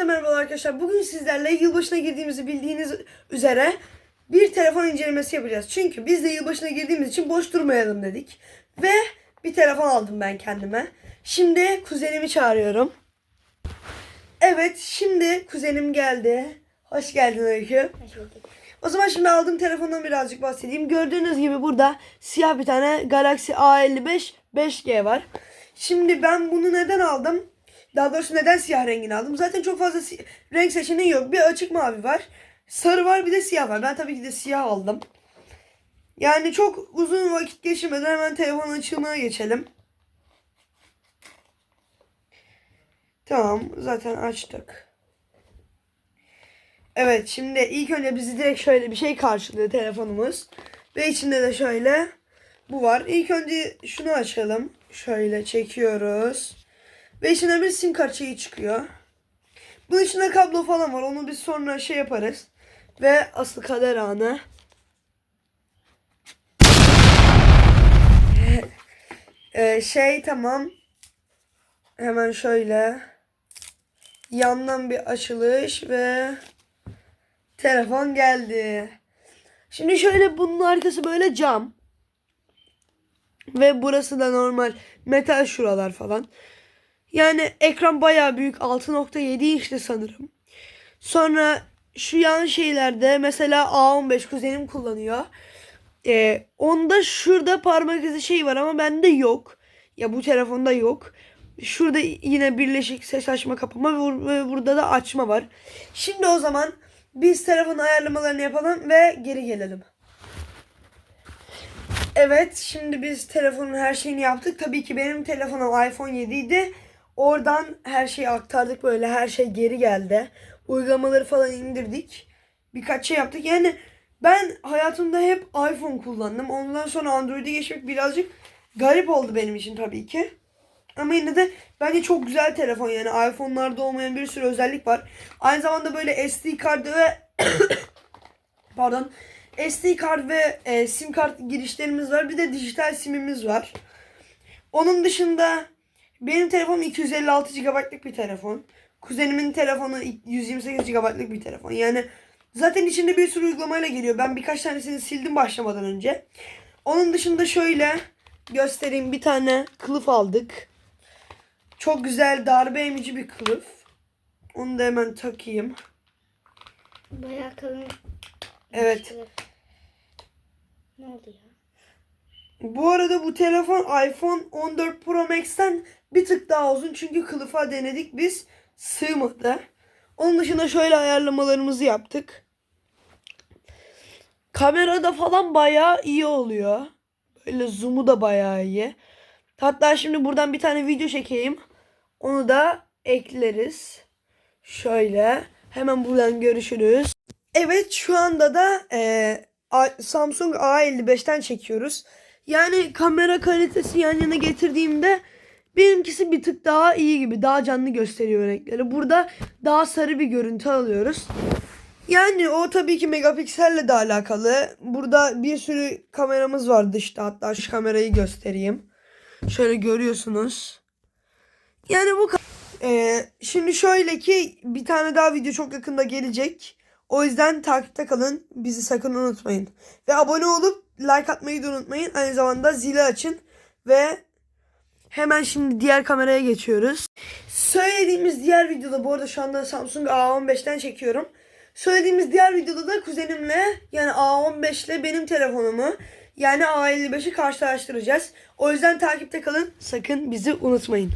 Hepinize merhabalar arkadaşlar. Bugün sizlerle yılbaşına girdiğimizi bildiğiniz üzere bir telefon incelemesi yapacağız. Çünkü biz de yılbaşına girdiğimiz için boş durmayalım dedik. Ve bir telefon aldım ben kendime. Şimdi kuzenimi çağırıyorum. Evet şimdi kuzenim geldi. Hoş geldin Öykü. O zaman şimdi aldığım telefondan birazcık bahsedeyim. Gördüğünüz gibi burada siyah bir tane Galaxy A55 5G var. Şimdi ben bunu neden aldım? Daha doğrusu neden siyah rengini aldım? Zaten çok fazla si- renk seçeneği yok. Bir açık mavi var. Sarı var bir de siyah var. Ben tabii ki de siyah aldım. Yani çok uzun vakit geçirmeden hemen telefon açılmaya geçelim. Tamam zaten açtık. Evet şimdi ilk önce bizi direkt şöyle bir şey karşılıyor telefonumuz. Ve içinde de şöyle bu var. İlk önce şunu açalım. Şöyle çekiyoruz. Ve içine bir sim kart şeyi çıkıyor. Bunun içinde kablo falan var. Onu biz sonra şey yaparız. Ve asıl kader anı. Ee, şey tamam. Hemen şöyle. Yandan bir açılış ve telefon geldi. Şimdi şöyle bunun arkası böyle cam. Ve burası da normal metal şuralar falan. Yani ekran bayağı büyük 6.7 inçli sanırım. Sonra şu yan şeylerde mesela A15 kuzenim kullanıyor. Ee, onda şurada parmak izi şey var ama bende yok. Ya bu telefonda yok. Şurada yine birleşik ses açma kapama ve burada da açma var. Şimdi o zaman biz telefon ayarlamalarını yapalım ve geri gelelim. Evet şimdi biz telefonun her şeyini yaptık. Tabii ki benim telefonum iPhone 7 idi. Oradan her şeyi aktardık böyle her şey geri geldi. Uygulamaları falan indirdik. Birkaç şey yaptık. Yani ben hayatımda hep iPhone kullandım. Ondan sonra Android'e geçmek birazcık garip oldu benim için tabii ki. Ama yine de bence çok güzel telefon yani iPhone'larda olmayan bir sürü özellik var. Aynı zamanda böyle SD kartı ve pardon SD kart ve e, sim kart girişlerimiz var. Bir de dijital simimiz var. Onun dışında benim telefonum 256 GB'lık bir telefon. Kuzenimin telefonu 128 GB'lık bir telefon. Yani zaten içinde bir sürü uygulamayla geliyor. Ben birkaç tanesini sildim başlamadan önce. Onun dışında şöyle göstereyim bir tane kılıf aldık. Çok güzel darbe emici bir kılıf. Onu da hemen takayım. Bayağı kalın. Evet. Ne oldu ya? Bu arada bu telefon iPhone 14 Pro Max'ten bir tık daha uzun. Çünkü kılıfa denedik biz. Sığmadı. Onun dışında şöyle ayarlamalarımızı yaptık. Kamerada falan bayağı iyi oluyor. Böyle zoom'u da bayağı iyi. Hatta şimdi buradan bir tane video çekeyim. Onu da ekleriz. Şöyle. Hemen buradan görüşürüz. Evet şu anda da e, Samsung A55'ten çekiyoruz. Yani kamera kalitesi yan yana getirdiğimde benimkisi bir tık daha iyi gibi. Daha canlı gösteriyor renkleri. Burada daha sarı bir görüntü alıyoruz. Yani o tabii ki megapikselle de alakalı. Burada bir sürü kameramız var dışta. Hatta şu kamerayı göstereyim. Şöyle görüyorsunuz. Yani bu Ee, şimdi şöyle ki bir tane daha video çok yakında gelecek. O yüzden takipte kalın. Bizi sakın unutmayın. Ve abone olup like atmayı da unutmayın. Aynı zamanda zili açın. Ve hemen şimdi diğer kameraya geçiyoruz. Söylediğimiz diğer videoda bu arada şu anda Samsung A15'ten çekiyorum. Söylediğimiz diğer videoda da kuzenimle yani A15 ile benim telefonumu yani A55'i karşılaştıracağız. O yüzden takipte kalın. Sakın bizi unutmayın.